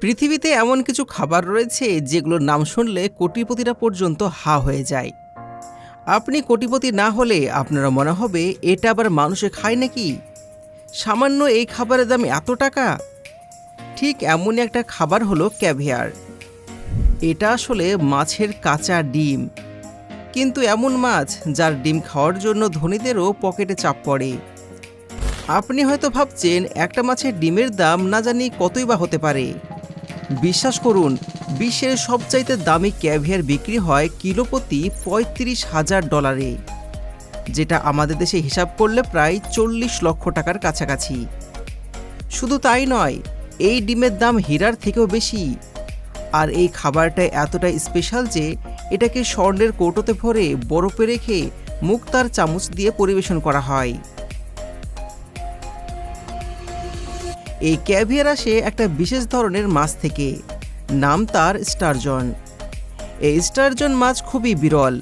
পৃথিবীতে এমন কিছু খাবার রয়েছে যেগুলোর নাম শুনলে কোটিপতিরা পর্যন্ত হা হয়ে যায়। আপনি কোটিপতি না হলে আপনারা মনে হবে, এটা আবার মানুষে খায় নাকি? সামান্য এই খাবারের দাম এত টাকা? ঠিক এমনই একটা খাবার হলো ক্যাভিয়ার। এটা আসলে মাছের কাঁচা ডিম। কিন্তু এমন মাছ যার ডিম খাওয়ার জন্য ধনীদেরও পকেটে চাপ পড়ে। আপনি হয়তো ভাবছেন, একটা মাছের ডিমের দাম না জানি কতই বা হতে পারে। বিশ্বাস করুন, বিশ্বের সবচাইতে দামি ক্যাভিয়ার বিক্রি হয় কিলো প্রতি পঁয়ত্রিশ হাজার ডলারে, যেটা আমাদের দেশে হিসাব করলে প্রায় চল্লিশ লক্ষ টাকার কাছাকাছি। শুধু তাই নয়, এই ডিমের দাম হীরার থেকেও বেশি। আর এই খাবারটা এতটাই স্পেশাল যে এটাকে স্বর্ণের কৌটোতে ভরে বরফে রেখে মুক্তার চামচ দিয়ে পরিবেশন করা হয়। এই ক্যাভিয়ার আসে একটা বিশেষ ধরনের মাছ থেকে। নাম তার স্টারজন। এই স্টারজন মাছ খুবই বিরল।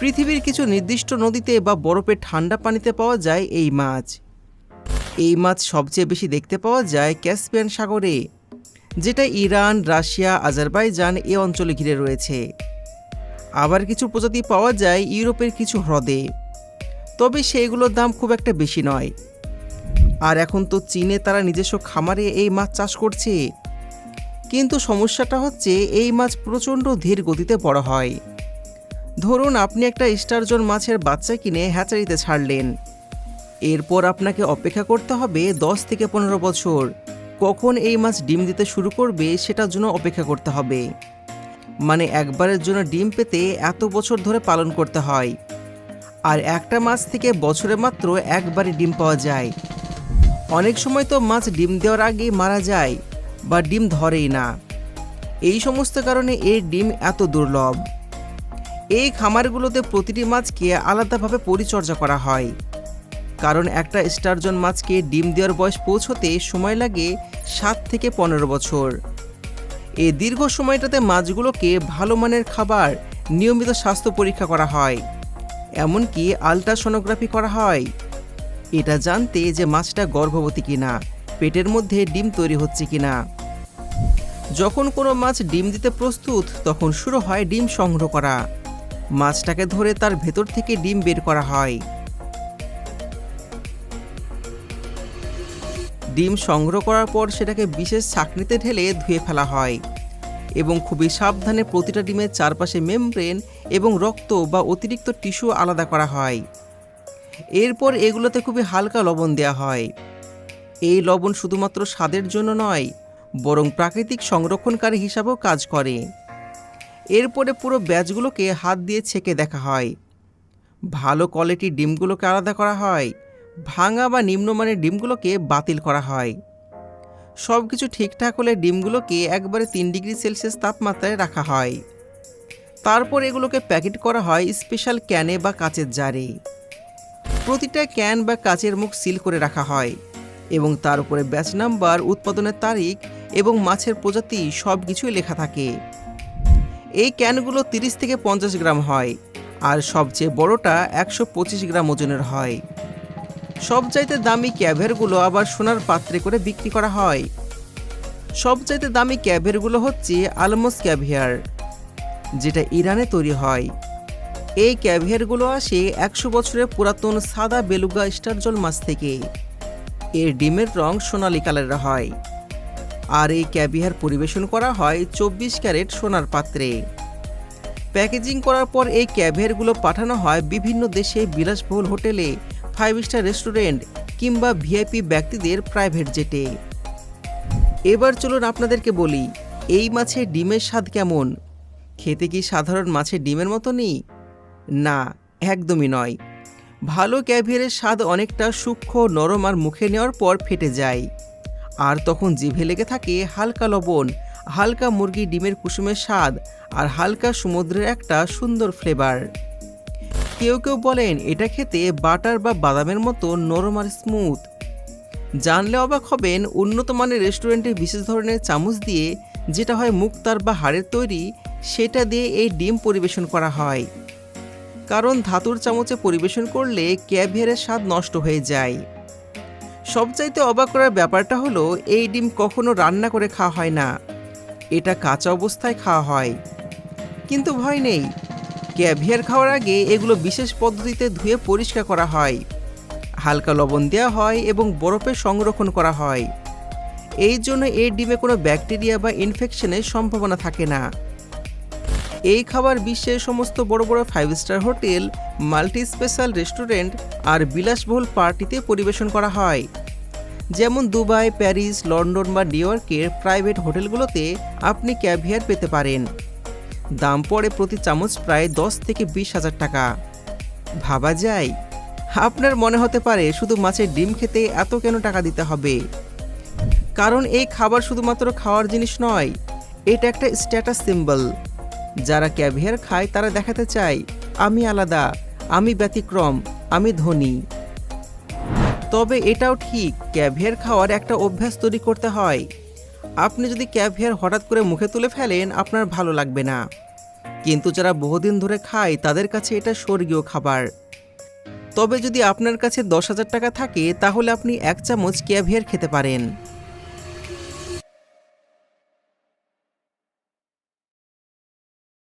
পৃথিবীর কিছু নির্দিষ্ট নদীতে বা বরফে ঠান্ডা পানিতে পাওয়া যায় এই মাছ। এই মাছ সবচেয়ে বেশি দেখতে পাওয়া যায় ক্যাসপিয়ান সাগরে, যেটা ইরান, রাশিয়া, আজারবাইজান এ অঞ্চলে ঘিরে রয়েছে। আবার কিছু প্রজাতি পাওয়া যায় ইউরোপের কিছু হ্রদে। তবে সেইগুলোর দাম খুব একটা বেশি নয়। আর এখন তো চীনে তারা নিজস্ব খামারে এই মাছ চাষ করছে। কিন্তু সমস্যাটা হচ্ছে এই মাছ প্রচণ্ড ধীর গতিতে বড় হয়। ধরুন আপনি একটা স্টারজন মাছের বাচ্চা কিনে হ্যাচারিতে ছাড়লেন। এরপর আপনাকে অপেক্ষা করতে হবে দশ থেকে পনেরো বছর। কখন এই মাছ ডিম দিতে শুরু করবে সেটার জন্য অপেক্ষা করতে হবে। মানে একবারের জন্য ডিম পেতে এত বছর ধরে পালন করতে হয়। আর একটা মাছ থেকে বছরে মাত্র একবারই ডিম পাওয়া যায়। অনেক সময় তো মাছ ডিম দেওয়ার আগেই মারা যায় বা ডিম ধরেই না। এই সমস্ত কারণে এর ডিম এত দুর্লভ। এই খামারগুলোতে প্রতিটি মাছকে আলাদাভাবে পরিচর্যা করা হয়। কারণ একটা স্টারজন মাছকে ডিম দেওয়ার বয়স পৌঁছতে সময় লাগে সাত থেকে পনেরো বছর। এই দীর্ঘ সময়টাতে মাছগুলোকে ভালো মানের খাবার, নিয়মিত স্বাস্থ্য পরীক্ষা করা হয়। এমনকি আলট্রাসোনোগ্রাফি করা হয়। এটা জানতে যে মাছটা গর্ভবতী কিনা, পেটের মধ্যে ডিম তৈরি হচ্ছে কিনা। যখন কোনো মাছ ডিম দিতে প্রস্তুত, তখন শুরু হয় ডিম সংগ্রহ করা। মাছটাকে ধরে তার ভেতর থেকে ডিম বের করা হয়। ডিম সংগ্রহ করার পর সেটাকে বিশেষ ছাকনিতে ঢেলে ধুয়ে ফেলা হয় এবং খুবই সাবধানে প্রতিটা ডিমের চারপাশে মেমব্রেন এবং রক্ত বা অতিরিক্ত টিস্যু আলাদা করা হয়। এরপর এগুলোতে খুবই হালকা লবণ দেওয়া হয়। এই লবণ শুধুমাত্র স্বাদের জন্য নয়, বরং প্রাকৃতিক সংরক্ষণকারী হিসাবেও কাজ করে। এরপরে পুরো ব্যাচগুলোকে হাত দিয়ে ছেঁকে দেখা হয়। ভালো কোয়ালিটির ডিমগুলোকে আলাদা করা হয়, ভাঙা বা নিম্নমানের ডিমগুলোকে বাতিল করা হয়। সব কিছু ঠিকঠাক হলে ডিমগুলোকে একবারে তিন ডিগ্রি সেলসিয়াস তাপমাত্রায় রাখা হয়। তারপর এগুলোকে প্যাকেট করা হয় স্পেশাল ক্যানে বা কাচের জারে। প্রতিটা ক্যান বা কাচের মুখ সিল করে রাখা হয় এবং তার উপরে ব্যাচ নাম্বার, উৎপাদনের তারিখ এবং মাছের প্রজাতি সব কিছুই লেখা থাকে। এই ক্যানগুলো তিরিশ থেকে পঞ্চাশ গ্রাম হয় আর সবচেয়ে বড়টা একশো পঁচিশ গ্রাম ওজনের হয়। সবচাইতে দামি ক্যাভেরগুলো আবার সোনার পাত্রে করে বিক্রি করা হয়। সবচাইতে দামি ক্যাভেরগুলো হচ্ছে আলমোস ক্যাভিয়ার, যেটা ইরানে তৈরি হয়। এই ক্যাভিয়ারগুলো আসে একশো বছরের পুরাতন সাদা বেলুগা স্টারজল মাছ থেকে। এর ডিমের রং সোনালি কালারের হয়। আর এই ক্যাভিয়ার পরিবেশন করা হয় চব্বিশ ক্যারেট সোনার পাত্রে। প্যাকেজিং করার পর এই ক্যাভিয়ারগুলো পাঠানো হয় বিভিন্ন দেশে বিলাসবহুল হোটেলে, ফাইভ স্টার রেস্টুরেন্ট কিংবা ভিআইপি ব্যক্তিদের প্রাইভেট জেটে। এবার চলুন আপনাদেরকে বলি, এই মাছের ডিমের স্বাদ কেমন? খেতে কি সাধারণ মাছের ডিমের মতো মতনই? না, একদমই নয়। ভালো ক্যাভিয়ারের স্বাদ অনেকটা সূক্ষ্ম, নরম আর মুখে নেওয়ার পর ফেটে যায়। আর তখন জিভে লেগে থাকে হালকা লবণ, হালকা মুরগি ডিমের কুসুমের স্বাদ আর হালকা সমুদ্রের একটা সুন্দর ফ্লেভার। কেউ কেউ বলেন এটা খেতে বাটার বা বাদামের মতো নরম আর স্মুথ। জানলে অবাক হবেন উন্নত মানের রেস্টুরেন্টে বিশেষ ধরনের চামচ দিয়ে যেটা হয় মুক্তার বা হাড়ের তৈরি, সেটা দিয়ে এই ডিম পরিবেশন করা হয়। কারণ ধাতুর চামচে পরিবেশন করলে ক্যাভিয়ারের স্বাদ নষ্ট হয়ে যায়। সবচাইতে অবাক করার ব্যাপারটা হলো, এই ডিম কখনো রান্না করে খাওয়া হয় না। এটা কাঁচা অবস্থায় খাওয়া হয়। কিন্তু ভয় নেই। ক্যাভিয়ার খাওয়ার আগে এগুলো বিশেষ পদ্ধতিতে ধুয়ে পরিষ্কার করা হয়। হালকা লবণ দেওয়া হয় এবং বরফে সংরক্ষণ করা হয়। এই জন্য এই ডিমে কোনো ব্যাকটেরিয়া বা ইনফেকশনের সম্ভাবনা থাকে না। এই খাবার বিশ্বের সমস্ত বড় বড় five star hotel multi special restaurant আর বিলাসবহুল পার্টিতে পরিবেশন করা হয়। যেমন দুবাই, প্যারিস, লন্ডন বা নিউ ইয়র্কের প্রাইভেট হোটেলগুলোতে আপনি ক্যাভিয়ার পেতে পারেন। দাম পড়ে প্রতি চামচ প্রায় দশ থেকে বিশ হাজার টাকা। ভাবা যায়? আপনার মনে হতে পারে শুধু মাছের ডিম খেতে এত কেন টাকা দিতে হবে? কারণ এই খাবার শুধুমাত্র খাওয়ার জিনিস নয়, এটা একটা স্ট্যাটাস সিম্বল যারা ক্যাভিয়ার খায় তারা দেখাতে চায়, আমি আলাদা, আমি ব্যতিক্রম, আমি ধনী। তবে এটাও ঠিক, ক্যাভিয়ার খাওয়ার একটা অভ্যাস তৈরি করতে হয়। আপনি যদি ক্যাভিয়ার হঠাৎ করে মুখে তুলে ফেলেন, আপনার ভালো লাগবে না। কিন্তু যারা বহুদিন ধরে খায়, তাদের কাছে এটা স্বর্গীয় খাবার। তবে যদি আপনার কাছে দশ হাজার টাকা থাকে, তাহলে আপনি এক চামচ ক্যাভিয়ার খেতে পারেন।